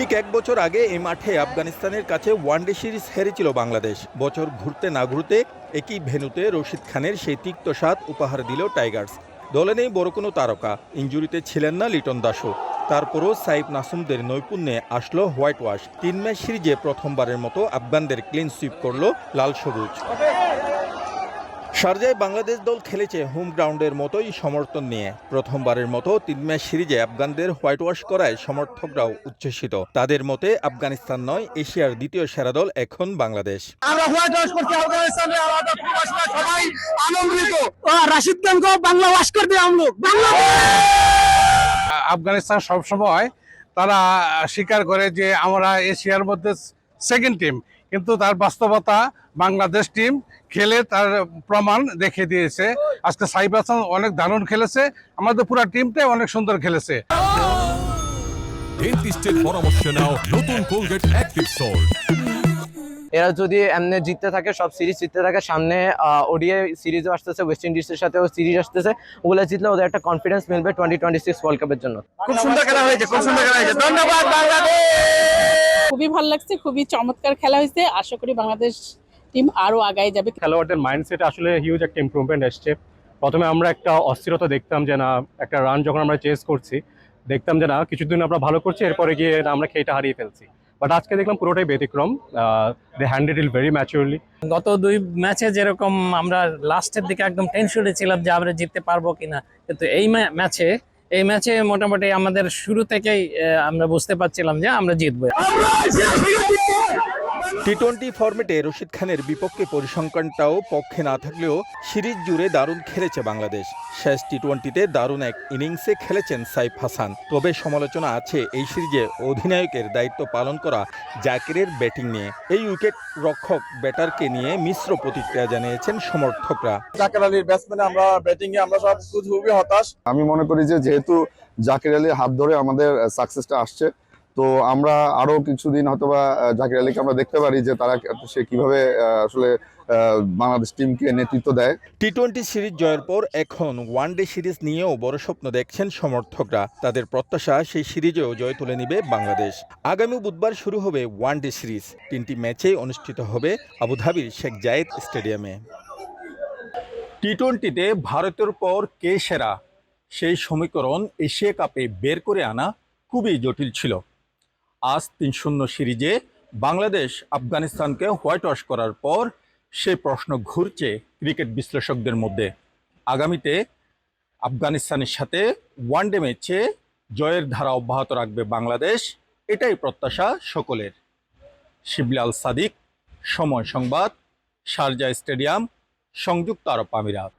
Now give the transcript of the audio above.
ঠিক এক বছর আগে এই মাঠে আফগানিস্তানের কাছে ওয়ানডে সিরিজ হেরেছিল বাংলাদেশ। বছর ঘুরতে না ঘুরতে একই ভেনুতে রশিদ খানের সেই তিক্ত স্বাদ উপহার দিল টাইগার্স। দলে নেই বড় কোনো তারকা, ইঞ্জুরিতে ছিলেন না লিটন দাসও। তারপরও সাইফ নাসুমদের নৈপুণ্যে আসলো হোয়াইট ওয়াশ। তিন ম্যাচ সিরিজে প্রথমবারের মতো আফগানদের ক্লিন সুইপ করল লাল সবুজ। শারজায় বাংলাদেশ দল খেলেছে হোম গ্রাউন্ডের মতোই সমর্থন নিয়ে। প্রথমবারের মতো তিন ম্যাচ সিরিজে আফগানদের হোয়াইট ওয়াশ করায় সমর্থকরাও উচ্ছ্বসিত। তাদের মতে আফগানিস্তান নয় এশিয়ার দ্বিতীয় সেরা দল এখন বাংলাদেশ। আমরা হোয়াইট ওয়াশ করছি আফগানিস্তানে সবাই আনন্দিত। রাশিদ খানকে বাংলা ওয়াশ করবে আমলোক। বাংলা আফগানিস্তান সবসময় তারা স্বীকার করে যে আমরা এশিয়ার মধ্যে সেকেন্ড টিম কিন্তু তার বাস্তবতা বাংলাদেশ টিম খেলে তার প্রমাণ দেখে দিয়েছে। আজকে সাইব হাসান অনেক দারুণ খেলেছে। আমাদের পুরো টিমটাই অনেক সুন্দর খেলেছে। ডেন্টিস্টের পরামর্শ নাও নতুন কোলগেট অ্যাক্টিভ সল্ট এরা যদি এমনি জিততে থাকে সব সিরিজ জিততে থাকে সামনে ওডিআই সিরিজও আসতেছে ওয়েস্ট ইন্ডিজের সাথেও সিরিজ আসতেছে। ওগুলো জিতলে ওদের একটা কনফিডেন্স মিলবে টোয়েন্টি টোয়েন্টি সিক্স ওয়ার্ল্ড কাপের জন্য। খুব সুন্দর খেলা হয়েছে খুব সুন্দর খেলা হয়েছে। ধন্যবাদ বাংলাদেশ! খুবই ভালো লাগছে খুবই চমৎকার খেলা হয়েছে। আশা করি বাংলাদেশ টিম আরও আগায় যাবে। খেলোয়াড়দের মাইন্ডসেট আসলে হিউজ একটা ইমপ্রুভমেন্ট এসছে। প্রথমে আমরা একটা অস্থিরতা দেখতাম যে না একটা রান যখন আমরা চেস করছি দেখতাম যে না কিছুদিন আমরা ভালো করছি এরপরে গিয়ে না আমরা খেইটা হারিয়ে ফেলছি। বাট আজকে দেখলাম পুরোটাই ব্যতিক্রম দে হ্যান্ডেড ইল ভেরি ম্যাচুরলি গত দুই ম্যাচে যেরকম আমরা লাস্টের দিকে একদম টেনশনে ছিলাম যে আমরা জিততে পারব কিনা কিন্তু এই ম্যাচে এই ম্যাচে মোটামুটি আমাদের শুরু থেকেই আমরা বুঝতে পারছিলাম যে আমরা জিতবো। টি টোয়েন্টি ফরম্যাটে রশিদ খানের বিপক্ষে পরিসংখ্যানটাও পক্ষে না থাকলেও সিরিজ জুড়ে দারুণ খেলেছে বাংলাদেশ। শেষ টি টোয়েন্টিতে দারুণ এক ইনিংসে খেলেছেন সাইফ হাসান। তবে সমালোচনা আছে এই সিরিজে অধিনায়কের দায়িত্ব পালন করা জাকিরের ব্যাটিং নিয়ে। এই উইকেট রক্ষক ব্যাটারকে নিয়ে মিশ্র প্রতিক্রিয়া জানিয়েছেন সমর্থকরা। জাকির আলীর ব্যাটসম্যানে আমরা ব্যাটিং এ আমরা সব খুবই হতাশ। আমি মনে করি যে যেহেতু জাকির আলীর হাত ধরে আমাদের সাকসেসটা আসছে তো আমরা আরও কিছুদিন হয়তোবা জাকির আলীকে আমরা দেখতে পারি যে তারা সে কীভাবে আসলে বাংলাদেশ টিমকে নেতৃত্ব দেয়। টি টোয়েন্টি সিরিজ জয়ের পর এখন ওয়ান ডে সিরিজ নিয়েও বড় স্বপ্ন দেখছেন সমর্থকরা। তাদের প্রত্যাশা সেই সিরিজেও জয় তুলে নেবে বাংলাদেশ। আগামী বুধবার শুরু হবে ওয়ান ডে সিরিজ। তিনটি ম্যাচে অনুষ্ঠিত হবে আবুধাবির শেখ জায়েদ স্টেডিয়ামে। টি টোয়েন্টিতে ভারতের পর কে সেরা? সেই সমীকরণ এশিয়া কাপে বের করে আনা খুবই জটিল ছিল। আজ তিন শূন্য সিরিজে বাংলাদেশ আফগানিস্তানকে হোয়াইট ওয়াশ করার পর সে প্রশ্ন ঘুরছে ক্রিকেট বিশ্লেষকদের মধ্যে। আগামীতে আফগানিস্তানের সাথে ওয়ানডে ম্যাচে জয়ের ধারা অব্যাহত রাখবে বাংলাদেশ, এটাই প্রত্যাশা সকলের। শিবলাল সাদিক, সময় সংবাদ, শারজা স্টেডিয়াম, সংযুক্ত আরব আমিরাত।